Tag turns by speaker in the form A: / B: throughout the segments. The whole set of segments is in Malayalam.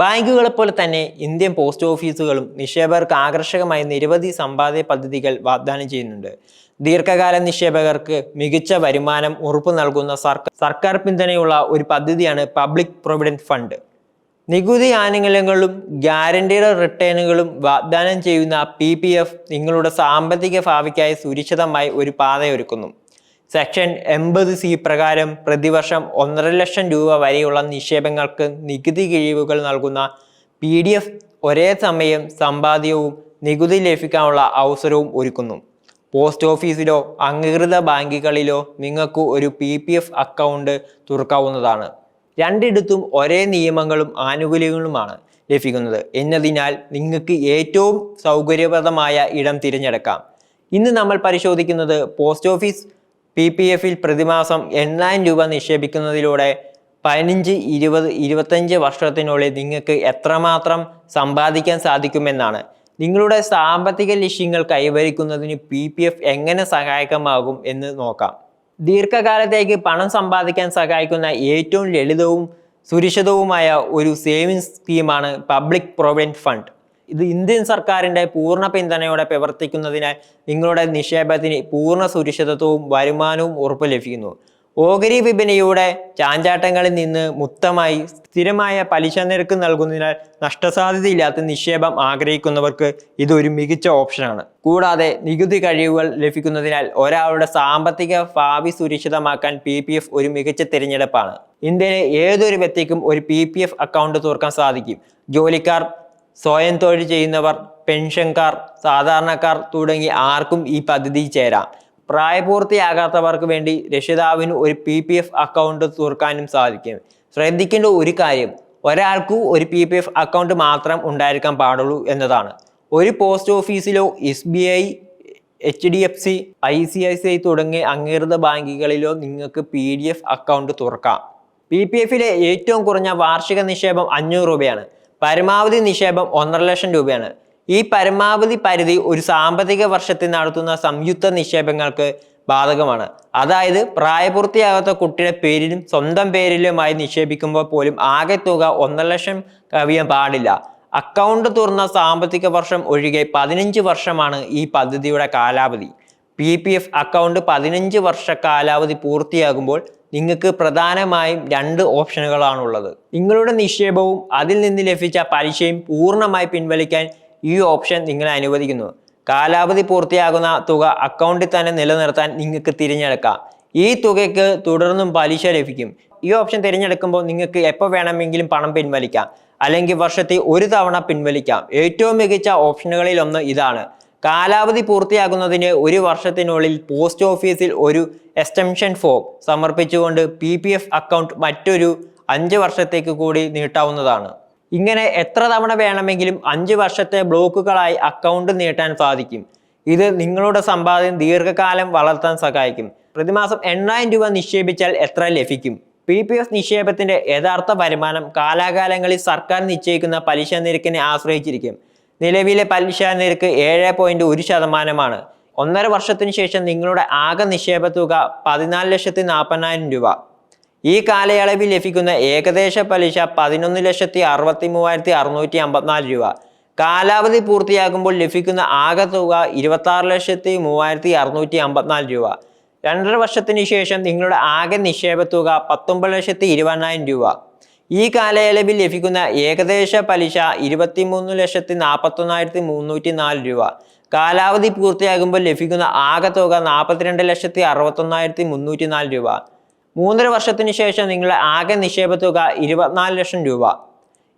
A: ബാങ്കുകളെ പോലെ തന്നെ ഇന്ത്യൻ പോസ്റ്റ് ഓഫീസുകളും നിക്ഷേപകർക്ക് ആകർഷകമായ നിരവധി സമ്പാദ്യ പദ്ധതികൾ വാഗ്ദാനം ചെയ്യുന്നുണ്ട്. ദീർഘകാല നിക്ഷേപകർക്ക് മികച്ച വരുമാനം ഉറപ്പു നൽകുന്ന സർക്കാർ പിന്തുണയുള്ള ഒരു പദ്ധതിയാണ് പബ്ലിക് പ്രൊവിഡന്റ് ഫണ്ട്. നികുതി ആനുകൂല്യങ്ങളും ഗ്യാരണ്ടീഡ് റിട്ടേണുകളും വാഗ്ദാനം ചെയ്യുന്ന പി നിങ്ങളുടെ സാമ്പത്തിക ഭാവിക്കായി സുരക്ഷിതമായി ഒരു പാതയൊരുക്കുന്നു. സെക്ഷൻ എൺപത് സി പ്രകാരം പ്രതിവർഷം ഒന്നര ലക്ഷം രൂപ വരെയുള്ള നിക്ഷേപങ്ങൾക്ക് നികുതി കിഴിവുകൾ നൽകുന്ന പി ഡി എഫ് ഒരേ സമയം സമ്പാദ്യവും നികുതി ലഭിക്കാനുള്ള അവസരവും ഒരുക്കുന്നു. പോസ്റ്റ് ഓഫീസിലോ അംഗീകൃത ബാങ്കുകളിലോ നിങ്ങൾക്ക് ഒരു പി പി എഫ് അക്കൗണ്ട് തുറക്കാവുന്നതാണ്. രണ്ടിടത്തും ഒരേ നിയമങ്ങളും ആനുകൂല്യങ്ങളുമാണ് ലഭിക്കുന്നത്. എന്നതിനാൽ നിങ്ങൾക്ക് ഏറ്റവും സൗകര്യപ്രദമായ ഇടം തിരഞ്ഞെടുക്കാം. ഇന്ന് നമ്മൾ പരിശോധിക്കുന്നത് പോസ്റ്റ് ഓഫീസ് പി പി എഫിൽ പ്രതിമാസം എണ്ണായിരം രൂപ നിക്ഷേപിക്കുന്നതിലൂടെ പതിനഞ്ച് ഇരുപത് ഇരുപത്തഞ്ച് വർഷത്തിനുള്ളിൽ നിങ്ങൾക്ക് എത്രമാത്രം സമ്പാദിക്കാൻ സാധിക്കുമെന്നാണ്. നിങ്ങളുടെ സാമ്പത്തിക ലക്ഷ്യങ്ങൾ കൈവരിക്കുന്നതിന് പി പി എഫ് എങ്ങനെ സഹായകമാകും എന്ന് നോക്കാം. ദീർഘകാലത്തേക്ക് പണം സമ്പാദിക്കാൻ സഹായിക്കുന്ന ഏറ്റവും ലളിതവും സുരക്ഷിതവുമായ ഒരു സേവിങ്സ് സ്കീമാണ് പബ്ലിക് പ്രൊവിഡന്റ് ഫണ്ട്. ഇത് ഇന്ത്യൻ സർക്കാരിന്റെ പൂർണ പിന്തുണയോടെ പ്രവർത്തിക്കുന്നതിനാൽ നിങ്ങളുടെ നിക്ഷേപത്തിന് പൂർണ സുരക്ഷിതത്വവും വരുമാനവും ഉറപ്പ് ലഭിക്കുന്നു. ഓഹരി വിപണിയുടെ ചാഞ്ചാട്ടങ്ങളിൽ നിന്ന് മുക്തമായി സ്ഥിരമായ പലിശ നിരക്ക് നൽകുന്നതിനാൽ നഷ്ടസാധ്യതയില്ലാത്ത നിക്ഷേപം ആഗ്രഹിക്കുന്നവർക്ക് ഇതൊരു മികച്ച ഓപ്ഷനാണ്. കൂടാതെ നികുതി കഴിവുകൾ ലഭിക്കുന്നതിനാൽ ഒരാളുടെ സാമ്പത്തിക ഭാവി സുരക്ഷിതമാക്കാൻ പി പി എഫ് ഒരു മികച്ച തിരഞ്ഞെടുപ്പാണ്. ഇന്ത്യയിലെ ഏതൊരു വ്യക്തിക്കും ഒരു പി പി എഫ് അക്കൗണ്ട് തുറക്കാൻ സാധിക്കും. ജോലിക്കാർ സ്വയം തൊഴിൽ ചെയ്യുന്നവർ പെൻഷൻകാർ സാധാരണക്കാർ തുടങ്ങി ആർക്കും ഈ പദ്ധതി ചേരാം. പ്രായപൂർത്തിയാകാത്തവർക്ക് വേണ്ടി രക്ഷിതാവിന് ഒരു പി പി എഫ് അക്കൗണ്ട് തുറക്കാനും സാധിക്കും. ശ്രദ്ധിക്കേണ്ട ഒരു കാര്യം ഒരാൾക്ക് ഒരു പി പി എഫ് അക്കൗണ്ട് മാത്രം ഉണ്ടായിരിക്കാൻ പാടുള്ളൂ എന്നതാണ്. ഒരു post ഓഫീസിലോ S B I H D F C I C I C I തുടങ്ങിയ അംഗീകൃത ബാങ്കുകളിലോ നിങ്ങൾക്ക് പി ഡി എഫ് അക്കൗണ്ട് തുറക്കാം. പി പി എഫിലെ ഏറ്റവും കുറഞ്ഞ വാർഷിക നിക്ഷേപം അഞ്ഞൂറ് രൂപയാണ്. പരമാവധി നിക്ഷേപം ഒന്നര ലക്ഷം രൂപയാണ്. ഈ പരമാവധി പരിധി ഒരു സാമ്പത്തിക വർഷത്തിൽ നടത്തുന്ന സംയുക്ത നിക്ഷേപങ്ങൾക്ക് ബാധകമാണ്. അതായത് പ്രായപൂർത്തിയാകാത്ത കുട്ടിയുടെ പേരിലും സ്വന്തം പേരിലുമായി നിക്ഷേപിക്കുമ്പോൾ പോലും ആകെ തുക ഒന്നര ലക്ഷം കവിയാൻ പാടില്ല. അക്കൗണ്ട് തുറന്ന സാമ്പത്തിക വർഷം ഒഴികെ പതിനഞ്ച് വർഷമാണ് ഈ പദ്ധതിയുടെ കാലാവധി. പി പി എഫ് അക്കൗണ്ട് പതിനഞ്ച് വർഷ കാലാവധി പൂർത്തിയാകുമ്പോൾ നിങ്ങൾക്ക് പ്രധാനമായും രണ്ട് ഓപ്ഷനുകളാണുള്ളത്. നിങ്ങളുടെ നിക്ഷേപവും അതിൽ നിന്ന് ലഭിച്ച പലിശയും പൂർണമായി പിൻവലിക്കാൻ ഈ ഓപ്ഷൻ നിങ്ങളെ അനുവദിക്കുന്നു. കാലാവധി പൂർത്തിയാകുന്ന തുക അക്കൗണ്ടിൽ തന്നെ നിലനിർത്താൻ നിങ്ങൾക്ക് തിരഞ്ഞെടുക്കാം. ഈ തുകയ്ക്ക് തുടർന്നും പലിശ ലഭിക്കും. ഈ ഓപ്ഷൻ തിരഞ്ഞെടുക്കുമ്പോൾ നിങ്ങൾക്ക് എപ്പോൾ വേണമെങ്കിലും പണം പിൻവലിക്കാം. അല്ലെങ്കിൽ വർഷത്തിൽ ഒരു തവണ പിൻവലിക്കാം. ഏറ്റവും മികച്ച ഓപ്ഷനുകളിൽ ഒന്ന് ഇതാണ്. കാലാവധി പൂർത്തിയാകുന്നതിന് ഒരു വർഷത്തിനുള്ളിൽ പോസ്റ്റ് ഓഫീസിൽ ഒരു എക്സ്റ്റൻഷൻ ഫോം സമർപ്പിച്ചുകൊണ്ട് പി പി എഫ് അക്കൗണ്ട് മറ്റൊരു അഞ്ച് വർഷത്തേക്ക് കൂടി നീട്ടാവുന്നതാണ്. ഇങ്ങനെ എത്ര തവണ വേണമെങ്കിലും അഞ്ച് വർഷത്തെ ബ്ലോക്കുകളായി അക്കൗണ്ട് നീട്ടാൻ സാധിക്കും. ഇത് നിങ്ങളുടെ സമ്പാദ്യം ദീർഘകാലം വളർത്താൻ സഹായിക്കും. പ്രതിമാസം എണ്ണായിരം രൂപ നിക്ഷേപിച്ചാൽ എത്ര ലഭിക്കും? പി പി എഫ് നിക്ഷേപത്തിന്റെ യഥാർത്ഥ വരുമാനം കാലാകാലങ്ങളിൽ സർക്കാർ നിശ്ചയിക്കുന്ന പലിശ നിരക്കിനെ ആശ്രയിച്ചിരിക്കും. നിലവിലെ പലിശ നിരക്ക് ഏഴ് പോയിന്റ് ഒരു ശതമാനമാണ്. ഒന്നര വർഷത്തിന് ശേഷം നിങ്ങളുടെ ആകെ നിക്ഷേപ തുക പതിനാല് ലക്ഷത്തി നാൽപ്പതിനായിരം രൂപ. ഈ കാലയളവിൽ ലഭിക്കുന്ന ഏകദേശ പലിശ പതിനൊന്ന് ലക്ഷത്തി അറുപത്തി മൂവായിരത്തി അറുന്നൂറ്റി അമ്പത്തിനാല് രൂപ. കാലാവധി പൂർത്തിയാകുമ്പോൾ ലഭിക്കുന്ന ആകെ തുക ഇരുപത്തി ആറ് ലക്ഷത്തി മൂവായിരത്തി അറുന്നൂറ്റി അമ്പത്തിനാല് രൂപ. രണ്ടര വർഷത്തിന് ശേഷം നിങ്ങളുടെ ആകെ നിക്ഷേപ തുക പത്തൊമ്പത് ലക്ഷത്തി ഇരുപതിനായിരം രൂപ. ഈ കാലയളവിൽ ലഭിക്കുന്ന ഏകദേശ പലിശ ഇരുപത്തിമൂന്ന് ലക്ഷത്തി നാൽപ്പത്തൊന്നായിരത്തി മുന്നൂറ്റി നാല് രൂപ. കാലാവധി പൂർത്തിയാകുമ്പോൾ ലഭിക്കുന്ന ആകെ തുക നാൽപ്പത്തിരണ്ട് ലക്ഷത്തി അറുപത്തൊന്നായിരത്തി മുന്നൂറ്റി നാല് രൂപ. മൂന്നര വർഷത്തിന് ശേഷം നിങ്ങളുടെ ആകെ നിക്ഷേപ തുക ഇരുപത്തിനാല് ലക്ഷം രൂപ.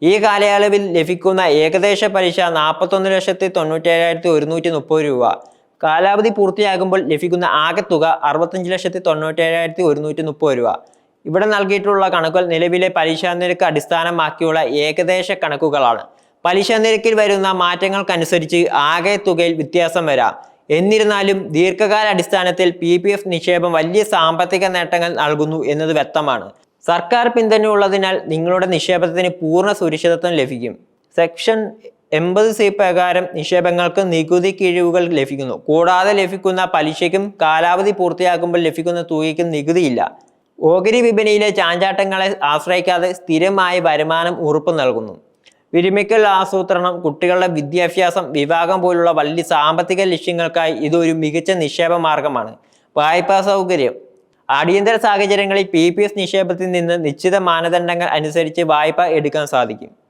A: ഈ കാലയളവിൽ ലഭിക്കുന്ന ഏകദേശ പലിശ നാൽപ്പത്തൊന്ന് ലക്ഷത്തി തൊണ്ണൂറ്റേഴായിരത്തി ഒരുന്നൂറ്റി മുപ്പത് രൂപ. കാലാവധി പൂർത്തിയാകുമ്പോൾ ലഭിക്കുന്ന ആകെ തുക അറുപത്തഞ്ച് ലക്ഷത്തി തൊണ്ണൂറ്റേഴായിരത്തി ഒരുന്നൂറ്റി മുപ്പത് രൂപ. ഇവിടെ നൽകിയിട്ടുള്ള കണക്കുകൾ നിലവിലെ പലിശ നിരക്ക് അടിസ്ഥാനമാക്കിയുള്ള ഏകദേശ കണക്കുകളാണ്. പലിശ നിരക്കിൽ വരുന്ന മാറ്റങ്ങൾക്കനുസരിച്ച് ആകെ തുകയിൽ വ്യത്യാസം വരാം. എന്നിരുന്നാലും ദീർഘകാല അടിസ്ഥാനത്തിൽ പി പി എഫ് നിക്ഷേപം വലിയ സാമ്പത്തിക നേട്ടങ്ങൾ നൽകുന്നു എന്നത് വ്യക്തമാണ്. സർക്കാർ പിന്തുണ ഉള്ളതിനാൽ നിങ്ങളുടെ നിക്ഷേപത്തിന് പൂർണ സുരക്ഷിതത്വം ലഭിക്കും. സെക്ഷൻ എൺപത് സി പ്രകാരം നിക്ഷേപങ്ങൾക്ക് നികുതി കിഴിവുകൾ ലഭിക്കുന്നു. കൂടാതെ ലഭിക്കുന്ന പലിശയ്ക്കും കാലാവധി പൂർത്തിയാക്കുമ്പോൾ ലഭിക്കുന്ന തുകയ്ക്കും നികുതിയില്ല. ഓഹരി വിപണിയിലെ ചാഞ്ചാട്ടങ്ങളെ ആശ്രയിക്കാതെ സ്ഥിരമായ വരുമാനം ഉറപ്പു നൽകുന്നു. വിരമിക്കൽ ആസൂത്രണം കുട്ടികളുടെ വിദ്യാഭ്യാസം വിവാഹം പോലുള്ള വലിയ സാമ്പത്തിക ലക്ഷ്യങ്ങൾക്കായി ഇതൊരു മികച്ച നിക്ഷേപ മാർഗമാണ്. വായ്പാ സൗകര്യം. അടിയന്തര സാഹചര്യങ്ങളിൽ പി പി എസ് നിക്ഷേപത്തിൽ നിന്ന് നിശ്ചിത മാനദണ്ഡങ്ങൾ അനുസരിച്ച് വായ്പ എടുക്കാൻ സാധിക്കും.